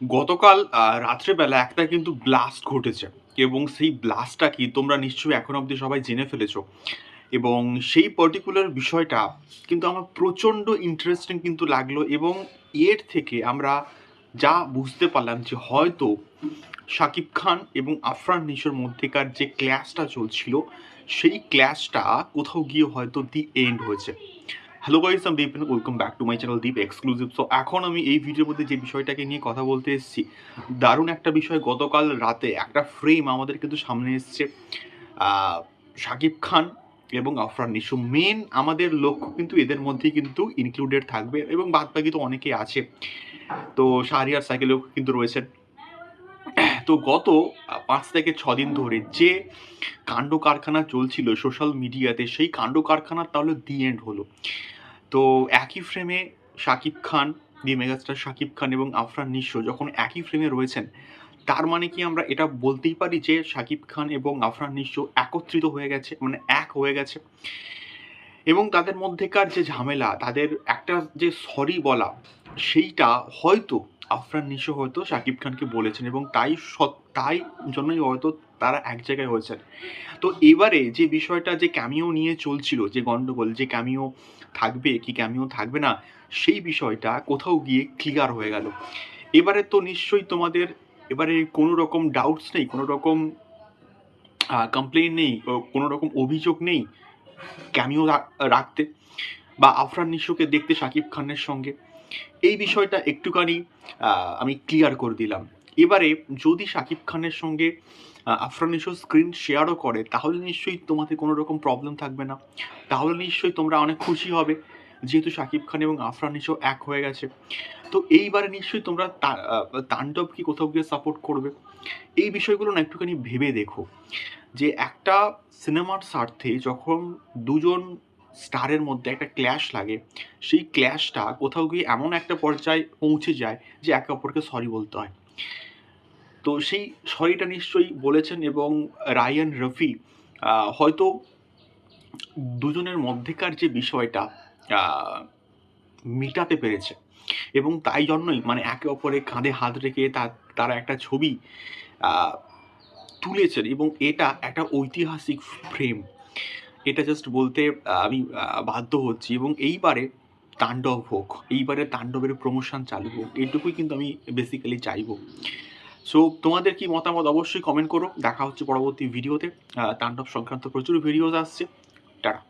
গতকাল রাত্রেবেলা একটা কিন্তু ব্লাস্ট ঘটেছে এবং সেই ব্লাস্টটা কি তোমরা নিশ্চয়ই এখন অবধি সবাই জেনে ফেলেছো। এবং সেই পার্টিকুলার বিষয়টা কিন্তু আমার প্রচণ্ড ইন্টারেস্টিং কিন্তু লাগল এবং এর থেকে আমরা যা বুঝতে পারলাম যে হয়তো শাকিব খান এবং আফরান নিশোর মধ্যেকার যে ক্ল্যাশটা চলছিল, সেই ক্ল্যাশটা কোথাও গিয়ে হয়তো দি এন্ড হয়েছে। হ্যালো গাইস আমি Deep welcome back to my channel Deep exclusive so এখন আমি এই ভিডিওর মধ্যে যে বিষয়টাকে নিয়ে কথা বলতে এসেছি, দারুণ একটা বিষয় গতকাল রাতে একটা ফ্রেম আমাদের কিন্তু সামনে এসছে শাকিব খান এবং আফরান নিশো মেন আমাদের লক্ষ্য কিন্তু এদের মধ্যেই কিন্তু ইনক্লুডেড থাকবে এবং বাদ বাকি তো অনেকেই আছে। তো, শাহরিয়ার সাইকেলেও কিন্তু রয়েছেন তো, গত পাঁচ থেকে ছ দিন ধরে যে কাণ্ড কারখানা চলছিল সোশ্যাল মিডিয়াতে সেই কাণ্ড কারখানার তাহলে দি এন্ড হলো। তো একই ফ্রেমে শাকিব খান, দি মেগাস্টার শাকিব খান এবং আফরান নিশো যখন একই ফ্রেমে রয়েছেন, তার মানে কি আমরা এটা বলতেই পারি যে শাকিব খান এবং আফরান নিশো একত্রিত হয়ে গেছে মানে এক হয়ে গেছে? এবং তাদের মধ্যেকার যে ঝামেলা, তাদের একটা যে সরি বলা, সেইটা হয়তো আফরান নিশো হয়তো শাকিব খানকে বলেছেন এবং তাই তাই জন্যই হয়তো তারা এক জায়গায় হয়েছেন। তো এবারে যে বিষয়টা, যে ক্যামিও নিয়ে চলছিল, যে গন্ডগোল, যে ক্যামিও থাকবে কি ক্যামিও থাকবে না, সেই বিষয়টা কোথাও গিয়ে ক্লিয়ার হয়ে গেল। এবারে তো নিশ্চয়ই তোমাদের, এবারে কোনো রকম ডাউটস নেই, কোনো রকম কমপ্লেন নেই কোনো রকম অভিযোগ নেই ক্যামিও রাখতে বা আফরান নিশোকে দেখতে শাকিব খানের সঙ্গে। এই বিষয়টা একটুখানি আমি ক্লিয়ার করে দিলাম। এবারে যদি শাকিব খানের সঙ্গে আফরান নিশো স্ক্রিন শেয়ারও করে, তাহলে নিশ্চয়ই তোমাদের কোনো রকম প্রবলেম থাকবে না। তাহলে নিশ্চয়ই তোমরা অনেক খুশি হবে, যেহেতু শাকিব খান এবং আফরান নিশো এক হয়ে গেছে। তো এইবারে নিশ্চয়ই তোমরা তাণ্ডব কি কোথাও গিয়ে সাপোর্ট করবে? এই বিষয়গুলো না একটুখানি ভেবে দেখো। যে একটা সিনেমার স্বার্থে যখন দুজন স্টারের মধ্যে একটা ক্ল্যাশ লাগে। সেই ক্ল্যাশটা কোথাও গিয়ে এমন একটা পর্যায়ে পৌঁছে যায় যে একে অপরকে সরি বলতে হয়। তো সেই সরিটা নিশ্চয়ই বলেছেন এবং রায়ান রফি হয়তো দুজনের মধ্যেকার যে বিষয়টা মেটাতে পেরেছে। এবং তাই জন্যই মানে একে অপরের কাঁধে হাত রেখে তারা একটা ছবি তুলেছেন এবং এটা একটা ঐতিহাসিক ফ্রেম এটা জাস্ট বলতে আমি বাধ্য হচ্ছি এবং এইবারে তাণ্ডব হোক, এইবারে তাণ্ডবের প্রমোশন চালু হোক এইটুকুই কিন্তু আমি বেসিক্যালি চাইব। সো তোমাদের কি মতামত অবশ্যই কমেন্ট করো। দেখা হচ্ছে পরবর্তী ভিডিওতে তাণ্ডব সংক্রান্ত প্রচুর ভিডিওস আসছে। টাটা।